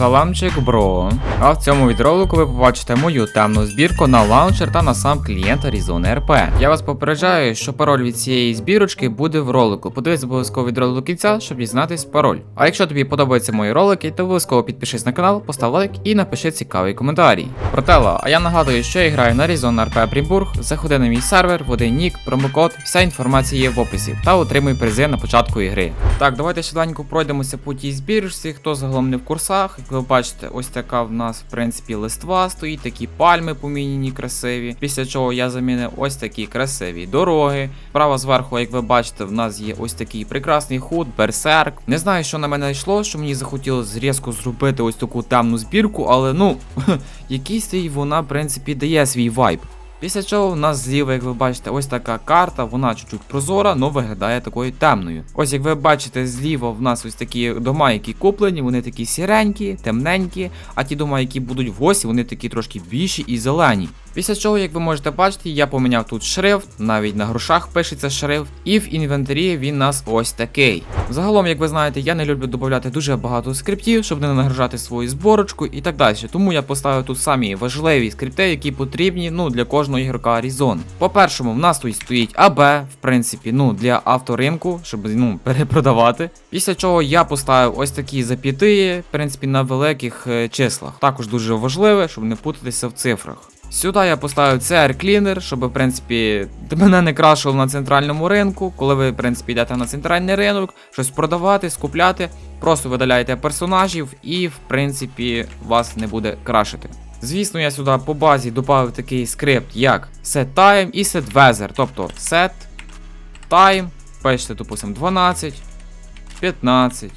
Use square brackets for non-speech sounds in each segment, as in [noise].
Саламчик, бро. А в цьому відролику ви побачите мою темну збірку на лаунчер та на сам клієнт Arizona RP. Я вас попереджаю, що пароль від цієї збірочки буде в ролику. Подивись обов'язково від ролику до кінця, щоб дізнатись пароль. А якщо тобі подобаються мої ролики, то обов'язково підпишись на канал, постав лайк і напиши цікавий коментарій. Протела, а я нагадую, що я граю на Arizona RP Брімбург. Заходи на мій сервер, вводи нік, промокод, вся інформація є в описі та отримуй призи на початку ігри. Так, давайте швиденько пройдемося по тій збірочці. Хто загалом не в курсах, ви бачите, ось така в нас, в принципі, листва стоїть, такі пальми поміняні красиві. Після чого я замінив ось такі красиві дороги. Справа зверху, як ви бачите, в нас є ось такий прекрасний худ, берсерк. Не знаю, що на мене йшло, що мені захотілося різко зробити ось таку темну збірку, але ну, [laughs] якийсь вона, в принципі, дає свій вайб. Після чого в нас зліва, як ви бачите, ось така карта, вона чуть-чуть прозора, але виглядає такою темною. Ось як ви бачите, зліва в нас ось такі дома, які куплені, вони такі сіренькі, темненькі, а ті дома, які будуть в гості, вони такі трошки більші і зелені. Після чого, як ви можете бачити, я поміняв тут шрифт, навіть на грошах пишеться шрифт, і в інвентарі він нас ось такий. Загалом, як ви знаєте, я не люблю додати дуже багато скриптів, щоб не нагружати свою зборочку і так далі. Тому я поставив тут самі важливі скрипти, які потрібні ну, для кожного ігрока Arizona. По-першому, в нас тут стоїть АБ, в принципі, ну, для авторинку, щоб ну, [laughs] перепродавати. Після чого я поставив ось такі зап'яти, в принципі, на великих е, числах. Також дуже важливе, щоб не путатися в цифрах. Сюди я поставив CR Cleaner, щоб, в принципі, мене не крашило на центральному ринку. Коли ви, в принципі, йдете на центральний ринок, щось продавати, скупляти, просто видаляєте персонажів і, в принципі, вас не буде крашити. Звісно, я сюди по базі додав такий скрипт, як setTime і setWeather. Тобто set time, пишете, допустим, 12, 15.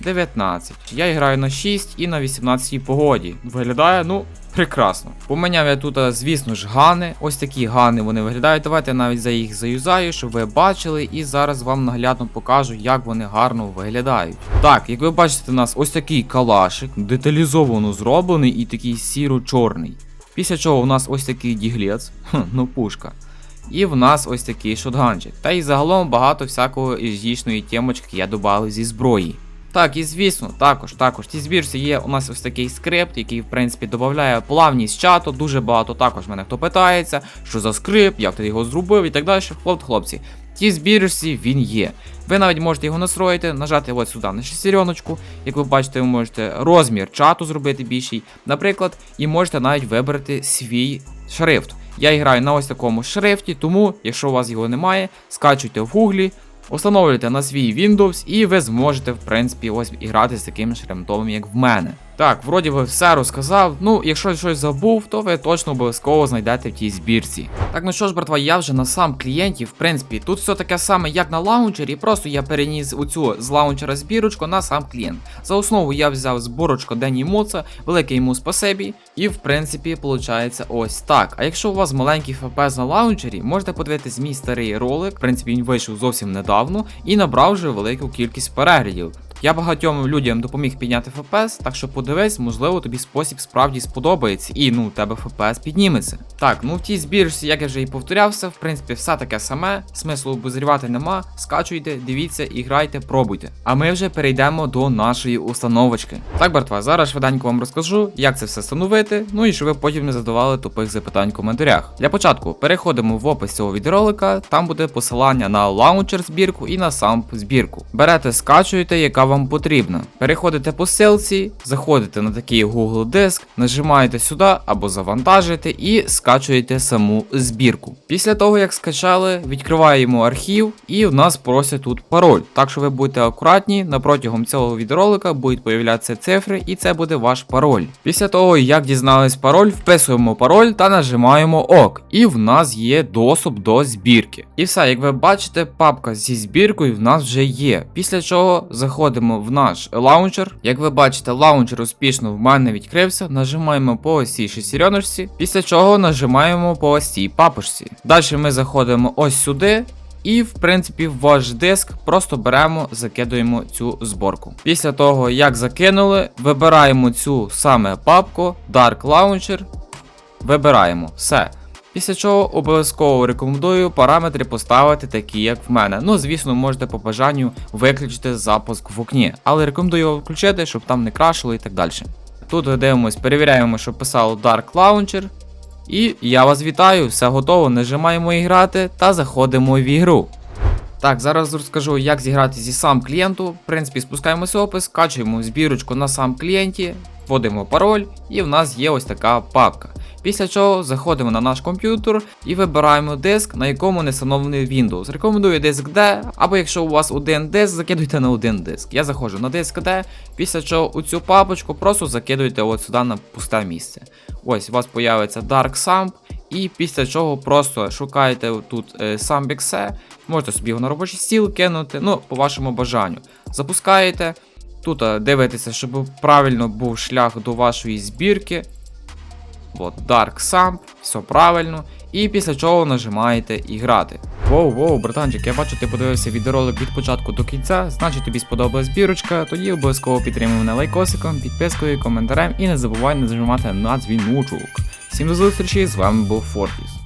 19. Я граю на 6 і на 18 погоді. Виглядає, ну, прекрасно. Поміняв я тут, звісно ж, гани. Ось такі гани вони виглядають. Давайте я навіть за їх заюзаю, щоб ви бачили, і зараз вам наглядно покажу, як вони гарно виглядають. Так, як ви бачите, у нас ось такий калашик, деталізовано зроблений і такий сіро-чорний. Після чого у нас ось такий діглець, [laughs] ну пушка. І в нас ось такий шотганчик. Та й загалом багато всякого ізічної темочки я додав зі зброї. Так, і звісно, також, також. В збірці є у нас ось такий скрипт, який, в принципі, додає плавність чату. Дуже багато також мене хто питається, що за скрипт, як ти його зробив і так далі. Хлоп, хлопці, цій збірці він є. Ви навіть можете його настроїти, нажати от сюди на шестереночку. Як ви бачите, ви можете розмір чату зробити більший, наприклад, і можете навіть вибрати свій шрифт. Я граю на ось такому шрифті, тому, якщо у вас його немає, скачуйте в гуглі. Установлюйте на свій Windows і ви зможете, в принципі, ось іграти грати з таким шремтовим, як в мене. Так, вроді би все розказав. Ну, якщо щось забув, то ви точно обов'язково знайдете в тій збірці. Так, ну що ж, братва, я вже на сам клієнті, в принципі, тут все таке саме, як на лаунчері, просто я переніс оцю з лаунчера збірочку на сам клієнт. За основу я взяв зборочку Дені Моца, велике йому спасибі, і в принципі, виходить ось так. А якщо у вас маленький FPS на лаунчері, можете подивитись мій старий ролик, в принципі, він вийшов зовсім недавно і набрав вже велику кількість переглядів. Я багатьом людям допоміг підняти FPS, так що подивись, можливо, тобі спосіб справді сподобається, і ну у тебе FPS підніметься. Так, ну в тій збірці, як я вже і повторявся, в принципі, все таке саме, смислу обозрівати нема. Скачуйте, дивіться, і грайте, пробуйте. А ми вже перейдемо до нашої установочки. Так, братва, зараз швиденько вам розкажу, як це все встановити, ну і щоб ви потім не задавали тупих запитань в коментарях. Для початку переходимо в опис цього відеоролика, там буде посилання на лаунчер збірку і на сам збірку. Берете, скачуєте, яка вам потрібна. Переходите по ссылці, заходите на такий Google диск, нажимаєте сюди або завантажуєте і скачуєте саму збірку. Після того, як скачали, відкриваємо архів і в нас просять тут пароль. Так що ви будьте акуратні, на протягом цього відеоролика будуть появлятися цифри, і це буде ваш пароль. Після того, як дізнались пароль, вписуємо пароль та нажимаємо ок. І в нас є доступ до збірки. І все, як ви бачите, папка зі збіркою в нас вже є. Після чого заходимо в наш лаунчер. Як ви бачите, лаунчер успішно в мене відкрився. Нажимаємо по ось цій шестереночці, після чого нажимаємо по ось цій папочці. Далі ми заходимо ось сюди. І, в принципі, ваш диск просто беремо, закидуємо цю зборку. Після того, як закинули, вибираємо цю саме папку Dark Launcher. Вибираємо все. Після чого обов'язково рекомендую параметри поставити такі, як в мене. Ну, звісно, можете по бажанню виключити запуск в окні, але рекомендую його включити, щоб там не крашило і так далі. Тут дивимось, перевіряємо, що писало Dark Launcher. І я вас вітаю, все готово, нажимаємо іграти та заходимо в ігру. Так, зараз розкажу, як зіграти зі сам клієнту. В принципі, спускаємося опис, качуємо збірочку на сам клієнті, вводимо пароль, і в нас є ось така папка. Після чого заходимо на наш комп'ютер і вибираємо диск, на якому не встановлений Windows. Рекомендую диск D, або якщо у вас один диск, закидуйте на один диск. Я заходжу на диск D, після чого у цю папочку просто закидуєте от сюди на пусте місце. Ось у вас появиться Dark Samp, і після чого просто шукаєте тут е, Sambixe, можете собі його на робочий стіл кинути, ну, по вашому бажанню. Запускаєте, тут е, дивитеся, щоб правильно був шлях до вашої збірки. От, Dark Samp, все правильно. І після чого нажимаєте і грати. Воу, воу, братанчик, я бачу, ти подивився відеоролик від початку до кінця, значить тобі сподобалась збірочка, тоді обов'язково підтримуй мене лайкосиком, підпискою, коментарем і не забувай нажимати на дзвіночок. Всім до зустрічі, з вами був Форкіс.